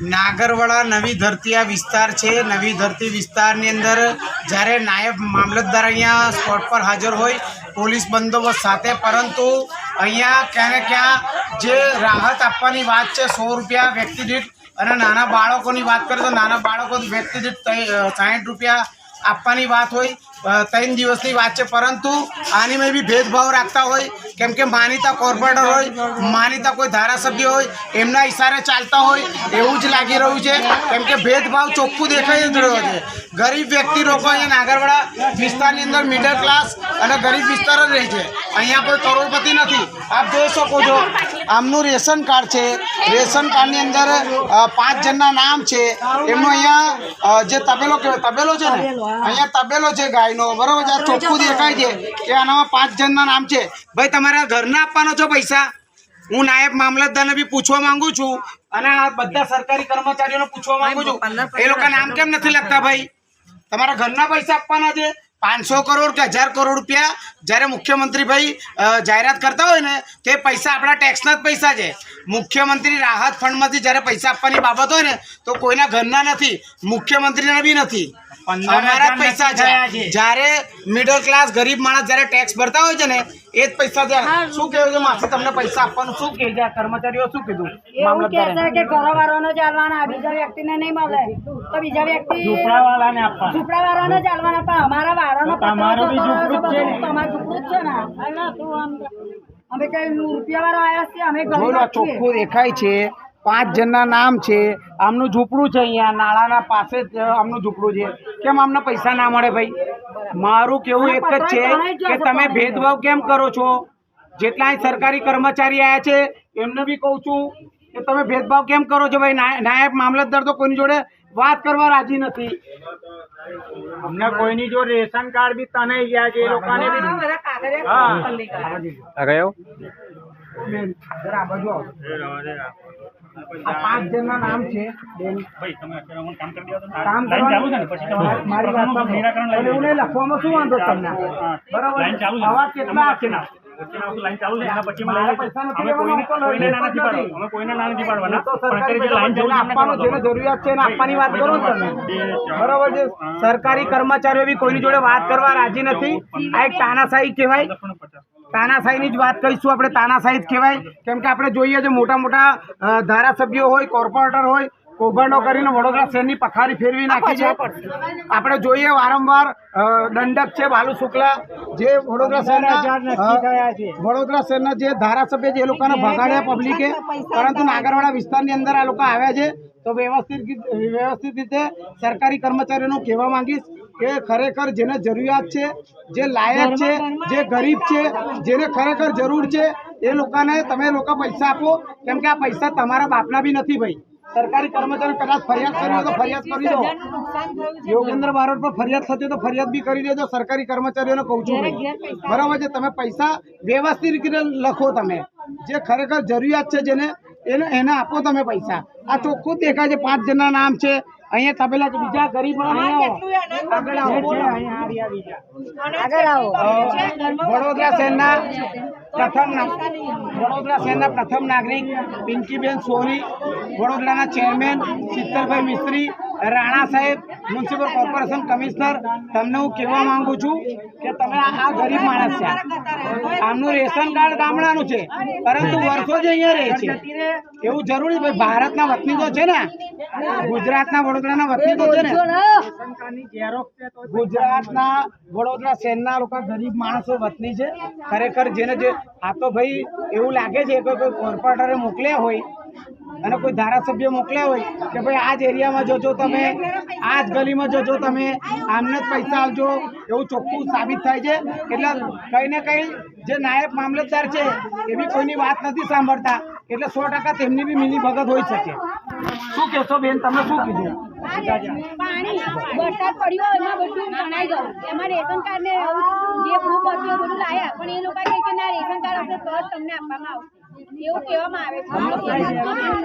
નાગરવાડા નવી ધરતી આ વિસ્તાર છે. નવી ધરતી વિસ્તારની અંદર જ્યારે નાયબ મામલતદાર અહીંયા સ્પોટ પર હાજર હોય, પોલીસ બંદોબસ્ત સાથે, પરંતુ અહીંયા ક્યાં ને ક્યાં જે રાહત આપવાની વાત છે, સો રૂપિયા વ્યક્તિ દીઠ અને નાના બાળકોની વાત કરીએ તો નાના બાળકો વ્યક્તિ દીઠ સાહીઠ રૂપિયા આપવાની વાત હોય. ત્રણ દિવસની વાત છે પરંતુ આની મેં બી ભેદભાવ રાખતા હોય કેમ કે માનીતા કોર્પોરેટર હોય માનીતા કોઈ ધારાસભ્ય હોય એમના ઈશારે ચાલતા હોય એવું જ લાગી રહ્યું છે કેમ કે ભેદભાવ ચોખ્ખું દેખાઈ જ રહ્યો છે. ગરીબ વ્યક્તિ લોકો અહીંયા નાગરવાડા વિસ્તારની અંદર મિડલ ક્લાસ અને ગરીબ વિસ્તાર જ રહે છે. અહીંયા કોઈ કરોડપતિ નથી. આપ જોઈ શકો છો આમનું રેશન કાર્ડ છે. રેશન કાર્ડની અંદર પાંચ જણના નામ છે. એમનો અહીંયા જે તબેલો કહેવાય તબેલો છે ને? અહીંયા તબેલો છે ગાયનો બરાબર આ ચોખ્ખું દેખાય છે. કે આનામાં પાંચ જણના નામ છે. ભાઈ તમારા ઘરના આપવાનો છો પૈસા? હું નાયબ મામલતદારને બી પૂછવા માંગુ છું અને આ બધા સરકારી કર્મચારીઓને પૂછવા માંગુ છું. એ લોકો નામ કેમ નથી લખતા ભાઈ? તમારા ઘરના પૈસા આપવાના છે? પાંચસો કરોડ કે હજાર કરોડ રૂપિયા જ્યારે મુખ્યમંત્રી ભાઈ જાહેરાત કરતા હોય ને તે પૈસા આપણા ટેક્સના જ પૈસા છે. મુખ્યમંત્રી રાહત ફંડમાંથી જ્યારે પૈસા આપવાની બાબત હોય ને તો કોઈના ઘરના નથી. મુખ્યમંત્રીના બી નથી. અમારા પૈસા છે. જ્યારે મિડલ ક્લાસ ગરીબ માણસ જ્યારે ટેક્સ ભરતા હોય છે ને એ જ પૈસા છે. શું કહેવું છે? માસી તમને પૈસા આપવાનું શું કહે છે? કર્મચારીઓ શું કીધું? એવું કે મામલતદારે? છે કે ઘરવાળાનો બીજા વ્યક્તિને નહીં મળે. તો બીજા વ્યક્તિ ઝૂંપડાવાળાને પણ અમારા વાળાનો તો બી ઝૂંપડું છે તમારું ઝૂંપડું છે ને. અલા, તું આમ. અમે કઈ રૂપિયા વાળા આવ્યા છીએ અમે ચોખ્ખું દેખાય છે. પાંચ જણના નામ છે. આમનું ઝૂંપડું છે અહીંયા નાળાના પાસે જ આમનું ઝૂંપડું છે. કેમ આમને પૈસા ના મળે ભાઈ? મારું કેવું એક જ છે કે તમે ભેદભાવ કેમ કરો છો? જેટલા અહીં સરકારી કર્મચારી આવ્યા છે એમને બી કહું છું કે તમે ભેદભાવ કેમ કરો છો ભાઈ? નાય- નાયબ મામલતદાર તો કોઈની જોડે વાત કરવા રાજી નથી. અમને કોઈની જો રેશન કાર્ડ બી તને ગયા છે એ લોકોને બી હા પાંચ જણના નામ છે. કામ કરવાનું. લખવામાં શું વાંધો તમને? બરાબર. લાઈન ચાલુ છે. આવા કેટલા વચ્ચે ના લાઈન ચાલુ છે એના પછી મારા પૈસા નથી અમે કોઈને કોઈને ના નથી નથી પાડવાના. અમે કોઈને ના નથી પાડવાના. પણ સરકારી અત્યારે જે લાઈન ચાલુ જેને છે એમને આપવાનું જેને જરૂરિયાત છે એને આપવાની વાત કરો તમે. બરાબર છે. સરકારી કર્મચારીઓ બી કોઈની જોડે વાત કરવા રાજી નથી. આ એક તાનાશાહી કહેવાય. તાનાશાહીની જ વાત કરીશું આપણે. તાનાશાહી જ કહેવાય. કેમ કે આપણે જોઈએ છે મોટા મોટા ધારાસભ્યો હોય કોર્પોરેટર હોય કૌભાંડો કરીને વડોદરા શહેરની પથારી ફેરવી નાખી છે. આપણે જોઈએ વારંવાર દંડક છે બાલુ શુક્લા જે વડોદરા શહેરના વડોદરા શહેરના જે ધારાસભ્ય છે એ લોકોને ભગાડ્યા પબ્લિકે પરંતુ નાગરવાડા વિસ્તારની અંદર આ લોકો આવ્યા છે. તો વ્યવસ્થિત વ્યવસ્થિત રીતે સરકારી કર્મચારીઓનું કહેવા માંગીશ. કે ખરેખર જેને જરૂરિયાત છે, જે લાયક છે, જે ગરીબ છે, જેને ખરેખર જરૂર છે, એ લોકોને તમે લોકો પૈસા આપો. કેમ કે આ પૈસા તમારા બાપના બી નથી ભાઈ. સરકારી કર્મચારી કદાચ ફરિયાદ કરી તો ફરિયાદ કરી દો. યોગેન્દ્ર બારોટ પર ફરિયાદ થતી તો ફરિયાદ બી કરી દેજો. સરકારી કર્મચારીઓને કહું છું. બરાબર છે? તમે પૈસા વ્યવસ્થિત રીતે લખો તમે. જે ખરેખર જરૂરિયાત છે જેને, એને એને આપો તમે પૈસા. આ ચોખ્ખું દેખાય છે. પાંચ જણના નામ છે. અહીંયા તબેલા છે બીજા ગરીબ અહીંયા આવો. આગળ આવો. આગળ આવો. અ, વડોદરા શહેરના પ્રથમ વડોદરા શહેરના પ્રથમ નાગરિક પિંકીબેન સોની વડોદરાના ચેરમેન શીતલભાઈ મિસ્ત્રી રાણા સાહેબ, મ્યુનિસિપલ કોર્પોરેશન કમિશનર, તમને હું કહેવા માંગુ છું કે તમે આ ગરીબ માણસ છે. આમનું રેશન કાર્ડ ગામડાનું છે, પરંતુ વર્ષો જ અહીંયા રહે છે, એવું જરૂરી ભાઈ ભારતના તો છે ને? ગુજરાતના વડોદરાના વતની તો છે ને? ગુજરાતના વડોદરા શહેરના લોકો ગરીબ માણસો વતની છે. ખરેખર જેને જે, આ તો ભાઈ એવું લાગે છે કે કોઈ કોર્પોરેટરે મોકલ્યા હોય અને કોઈ ધારાસભ્ય મોકલ્યા હોય કે ભાઈ આ જ એરિયામાં જોજો તમે, આ જ ગલીમાં જોજો તમે, આમને જ પૈસા આવજો એવું ચોખ્ખું સાબિત થાય છે. એટલે કંઈ ને કંઈ જે નાયબ મામલતદાર છે, એ બી કોઈની વાત નથી સાંભળતા. એટલે સો ટકા તેમની બી મિલી ભગત હોઈ શકે. શું કહેશો બેન, તમે શું કીધું? પાણી, વરસાદ પડ્યો એમાં બધું તણાઈ ગયું એમાં રેશન કાર્ડ ને જે પ્રૂફ હતું બધું લાયા. પણ એ લોકો કે ના, રેશન કાર્ડ આપણે તમને આપવામાં આવશે. એવું કહેવામાં આવે છે.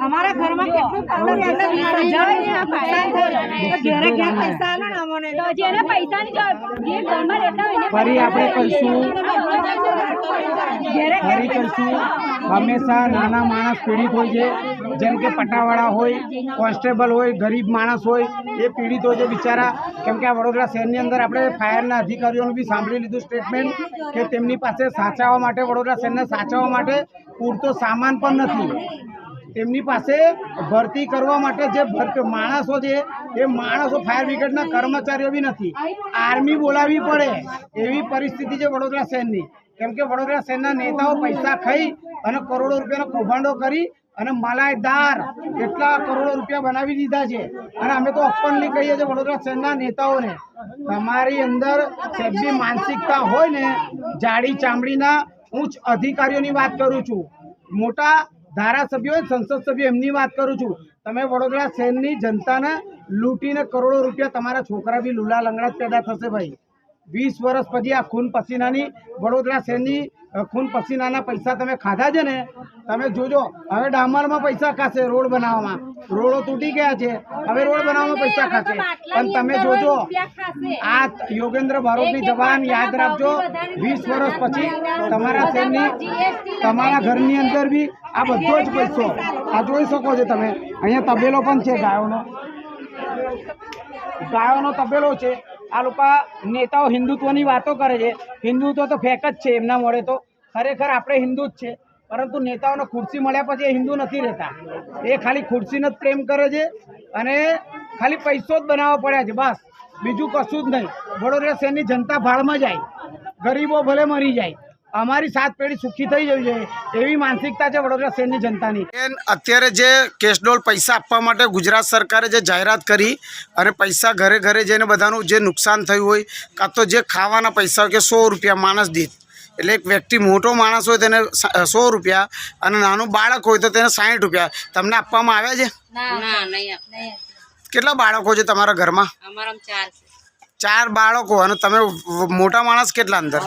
અમારા ઘરમાં કેટલું ઘેરે ઘેર પૈસા જેને પૈસાની જરૂર જે ઘરમાં રહેતા હોય ફરી આપણે કહીશું ફરી કહીશું હંમેશા નાના માણસ પીડિત હોય છે. જેમ કે પટાવાળા હોય કોન્સ્ટેબલ હોય ગરીબ માણસ હોય એ પીડિત હોય છે બિચારા. કેમ કે આ વડોદરા શહેરની અંદર આપણે ફાયરના અધિકારીઓનું બી સાંભળી લીધું સ્ટેટમેન્ટ કે તેમની પાસે સાચવવા માટે વડોદરા શહેરને સાચવવા માટે પૂરતો સામાન પણ નથી. તેમની પાસે ભરતી કરવા માટે જે માણસો છે, એ માણસો ફાયર બ્રિગેડના કર્મચારીઓ બી નથી. આર્મી બોલાવી પડે એવી પરિસ્થિતિ છે વડોદરા શહેરની. કેમ કે વડોદરા શહેરના નેતાઓ પૈસા ખાઈ અને કરોડો રૂપિયાનો કૌભાંડો કરી અને મલાઈદાર કેટલા કરોડો રૂપિયા બનાવી દીધા છે. અને અમે તો ઓપનલી કહીએ છીએ વડોદરા શહેરના નેતાઓને, તમારી અંદર સભ્ય માનસિકતા હોય ને, જાડી ચામડીના ઉચ્ચ અધિકારીઓની વાત કરું છું. મોટા ધારાસભ્યો સંસદ સભ્યો એમની વાત કરું છું. તમે વડોદરા શહેરની જનતાને લૂંટીને કરોડો રૂપિયા તમારા છોકરા બી લુલા લંગડા પેદા થશે ભાઈ. વીસ વર્ષ પછી આ ખૂન પસીનાની વડોદરા શહેરની ખૂન પસીનાના પૈસા તમે ખાધા છે ને તમે જોજો હવે ડામરમાં પૈસા ખાશે રોડ બનાવવામાં. રોડો તૂટી ગયા છે હવે રોડ બનાવવામાં પૈસા ખાશે. પણ તમે જોજો આ યોગેન્દ્ર બારોટની જવાન યાદ રાખજો વીસ વર્ષ પછી તમારા શહેરની તમારા ઘરની અંદર બી આ બધો જ પૈસો. આ જોઈ શકો છો તમે. અહીંયા તબેલો પણ છે ગાયોનો. ગાયોનો તબેલો છે. આ લોકો નેતાઓ હિન્દુત્વની વાતો કરે છે. હિન્દુત્વ તો ફેક જ છે, એમના મળે તો. ખરેખર આપણે હિન્દુ જ છે, પરંતુ નેતાઓને ખુરશી મળ્યા પછી એ હિન્દુ નથી રહેતા. એ ખાલી ખુરશીનો જ પ્રેમ કરે છે અને ખાલી પૈસો જ બનાવવા પડ્યા છે, બસ. બીજું કશું જ નહીં. વડોદરા શહેરની જનતા ભાડમાં જાય. ગરીબો ભલે મરી જાય. અમારી સાત પેઢી સુખી થઈ જવી જોઈએ એવી માનસિકતા છે વડોદરા શહેરની જનતાની. બેન અત્યારે જે કેશડોલ પૈસા આપવા માટે ગુજરાત સરકારે જે જાહેરાત કરી અને પૈસા ઘરે ઘરે જઈને બધાનું જે નુકસાન થયું હોય કાં તો જે ખાવાના પૈસા હોય કે સો રૂપિયા માણસ દીઠ. એટલે એક વ્યક્તિ મોટો માણસ હોય તેને સો રૂપિયા અને નાનું બાળક હોય તો તેને સાઠ રૂપિયા. તમને આપવામાં આવ્યા છે? ના નહીં આપ- કેટલા બાળકો છે તમારા ઘરમાં? અમારા ચાર છે. ચાર બાળકો અને તમે મોટા માણસ કેટલા અંદર?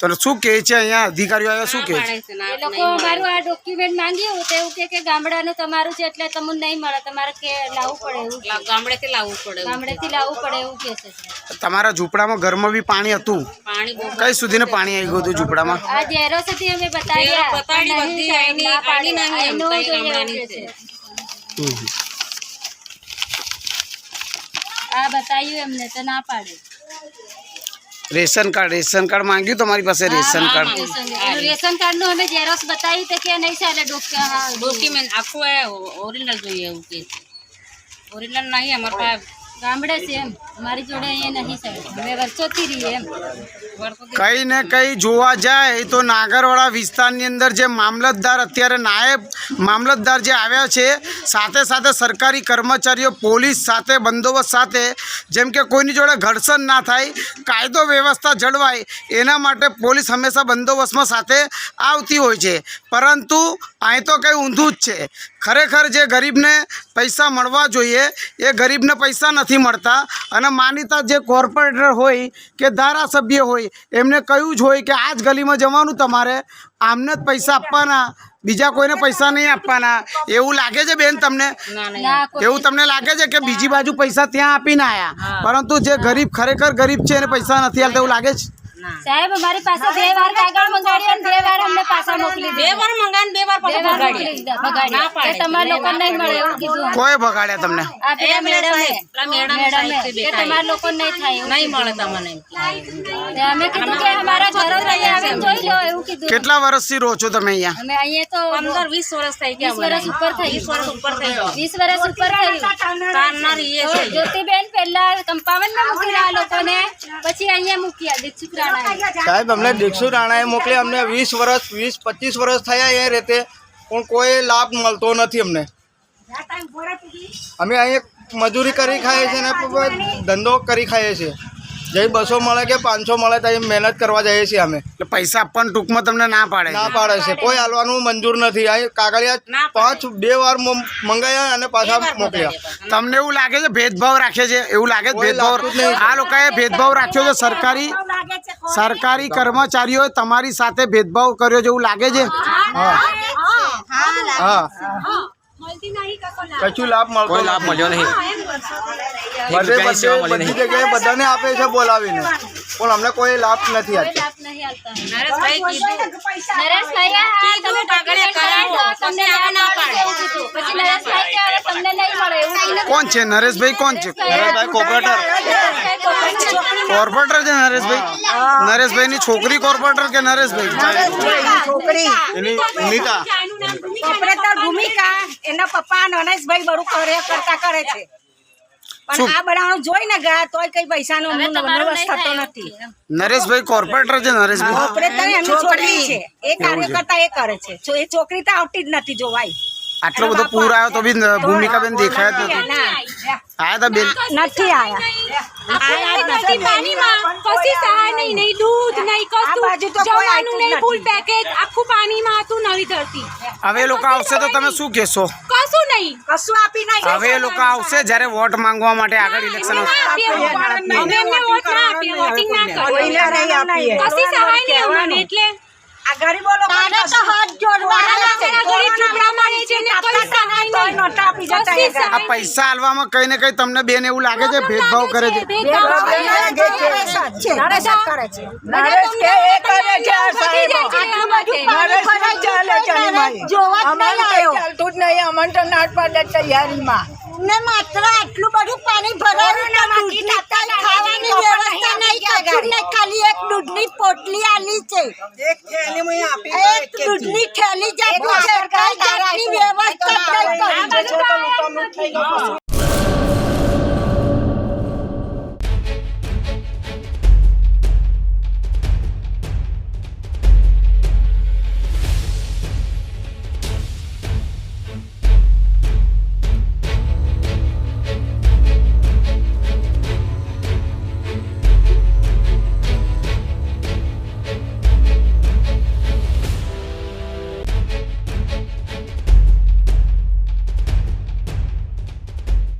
તો શું કહે છે અહીંયા? અધિકારીઓ આવ્યા શું કહે છે? એ લોકો અમારું આ ડોક્યુમેન્ટ માંગ્યું તો એવું કે કે ગામડાનું તમારું છે એટલે તમને નહીં મળે તમારે કે લાવવું પડે એવું ગામડેથી લાવવું પડે. ગામડેથી લાવવું પડે એવું કે છે. તમારા ઝૂંપડામાં ઘરમાં બી પાણી હતું? પાણી કઈ સુધીને પાણી આવી ગયું હતું ઝૂંપડામાં? આ ઝેરોસ સુધી અમે બતાવ્યા. પણ નહીં બધી સાહેબ, આઈની- ના પાડે. આઈની નહીં જોઈએ ગામડાની કે છે. આ બતાવ્યું એમને તો ના પાડે. રેશન કાર્ડ રેશન કાર્ડ માંગ્યું તમારી પાસે ration card? Ration card. Ration કાર્ડનું અમે ઝેરોસ બતાવી તો કે નહીં ચાલે ડોક્યુમેન્ટ આખું એ ઓરિજિનલ જોઈએ એવું કે. ઓરિજિનલ નહીં અમારે પાસે ગામડે છે એમ. મારી જોડે અહીંયા નહીં સાહેબ અમે વર્ષોથી રહીએ એમ. કઈ ને કઈ જોવા જાય તો નાગરવાડા વિસ્તારની અંદર જે મામલતદાર અત્યારે નાયબ મામલતદાર જે આવ્યા છે, સાથે સાથે સરકારી કર્મચારીઓ, પોલીસ સાથે, બંદોબસ્ત સાથે, જેમ કે કોઈની જોડે ઘર્ષણ ના થાય, કાયદો વ્યવસ્થા જળવાય, એના માટે પોલીસ હંમેશા બંદોબસ્તમાં સાથે આવતી હોય છે. પરંતુ અહીં તો કંઈ ઊંધું જ છે. ખરેખર જે ગરીબને પૈસા મળવા જોઈએ એ ગરીબને પૈસા નથી મળતા. અને માનીતા જે કોર્પોરેટર હોય કે ધારાસભ્ય હોય એમને કહ્યું જ હોય કે આ જ ગલીમાં જવાનું તમારે. આમને જ પૈસા આપવાના બીજા કોઈને પૈસા નહીં આપવાના. એવું લાગે છે બેન તમને? એવું તમને લાગે છે કે બીજી બાજુ પૈસા ત્યાં આપીને આવ્યા પરંતુ જે ગરીબ ખરેખર ગરીબ છે એને પૈસા નથી હાલતા એવું લાગે છે? સાહેબ અમારી પાસે બે વાર કાગળ મંગાડી અને બે વાર અમને પાછા મોકલી બે વાર મંગાવીને બે વાર પાછું. મોકલી દીધા ભગાડ્યા. ના પાડે કે તમારા લોકો નહીં મળે એવું કીધું. કોઈ બગાડ્યા તમને? આ પેલા મેડમે મેડમ કે તમારા લોકો નહીં થાય નહીં મળે તમને અમે કીધું કે અમારા ઘર રહી આવે જોઈ લો એવું કીધું. કેટલા વર્ષથી રહો છો તમે અહીંયા? અમે અહીંયા તો પંદર વીસ વર્ષ થઈ ગયા 20 વર્ષ ઉપર થઈ 20 વર્ષ ઉપર થઈ ગયું વીસ વર્ષ ઉપર થયું કાનના રીએ છે. જ્યોતિબેન પહેલા કંપાવનમાં મૂકી રહ્યા લોકોને પછી અહીંયા મૂક્યા દીક્ષિત સાહેબ, અમને દીક્ષુ રાણાએ મોકલી. અમને વીસ વર્ષ વીસ, પચીસ વર્ષ થયા એ રીતે. પણ કોઈ લાભ મળતો નથી અમને. અમે અહીંયા મજૂરી કરી ખાઈએ છીએ ને ધંધો કરી ખાઈએ છીએ. જઈ બસો મળે કે પાંચસો મળે તો મહેનત કરવા જઈએ છીએ અમે. એટલે પૈસા આપવાનું ટૂંકમાં તમને ના પાડે ના પાડે છે. કોઈ હાલવાનું મંજૂર નથી. અહીં કાગળિયા પાંચ બે વાર મંગાયા અને પાછા મોકલ્યા. તમને એવું લાગે છે ભેદભાવ રાખે છે? એવું લાગે છે ભેદભાવ? જ. આ લોકોએ ભેદભાવ રાખ્યો છે સરકારી સરકારી કર્મચારીઓએ તમારી સાથે ભેદભાવ કર્યો છે એવું લાગે છે? હા કશું લાભ. મળતો લાભ. મળ્યો નહીં. બધે બધે બધી જગ્યાએ બધાને આપે છે બોલાવીને. પણ અમને કોઈ લાભ નથી આપતો. નરેશભાઈ નરેશભાઈ ના નરેશભાઈ. કોણ છે? નરેશભાઈ કોણ છે? Nareshbhai corporator corporator. છે નરેશભાઈ? નરેશભાઈની છોકરી કોર્પોરેટર કે નરેશભાઈ? છોકરી. એની ભૂમિકા. ઓપરેટર ભૂમિકા. એના પપ્પા નરેશભાઈ બરું કરે કરતા કરે છે. પણ? આ બનાવવાનું જોઈને ગયા તોય કઈ પૈસાનો નહીં થતો નથી. નરેશભાઈ કોર્પોરેટર છે નરેશભાઈ. એમની છોકરી છે. એ કાર્યકર્તા એ કરે છે. એ છોકરી તો આવતી જ નથી જોવાય. આટલો બધો પૂર આવ્યો તો બી ભૂમિકાબેન દેખાયા નથી. આયા તા બેન. નથી આયા. આયા જ નથી. પાણીમાં કશી સહાય નહીં નહીં. દૂધ નહીં આ કશું જવાનું નહીં ફૂલ પેકેજ આખું પાણીમાં હતું નવી ધરતી. હવે એ લોકો આવશે તો તમે શું કહેશો? કશું નહીં. કશું આપી નહીં. હવે એ લોકો આવશે જ્યારે વોટ માંગવા માટે આગળ ઇલેક્શન અમે એમને વોટ ના આપીએ વોટિંગ ના કરીએ. કશી સહાય નહીં અમને એટલે ગરીબો લોકોને તો હાથ. આ પૈસા આલવામાં કઈ ને કઈ તમને બેન એવું લાગે છે? ભેદભાવ કરે છે. તૈયારીમાં. ને માત્ર આટલું બધું પાણી ભરાયું કાંઈ ખાવાની વ્યવસ્થા નહીં કશું ને ખાલી એક દૂધની પોટલી આલી છે. એક થેલી આપી એક દૂધની થેલી જ આપી છે. કઈ જાતની વ્યવસ્થા કઈ કરી.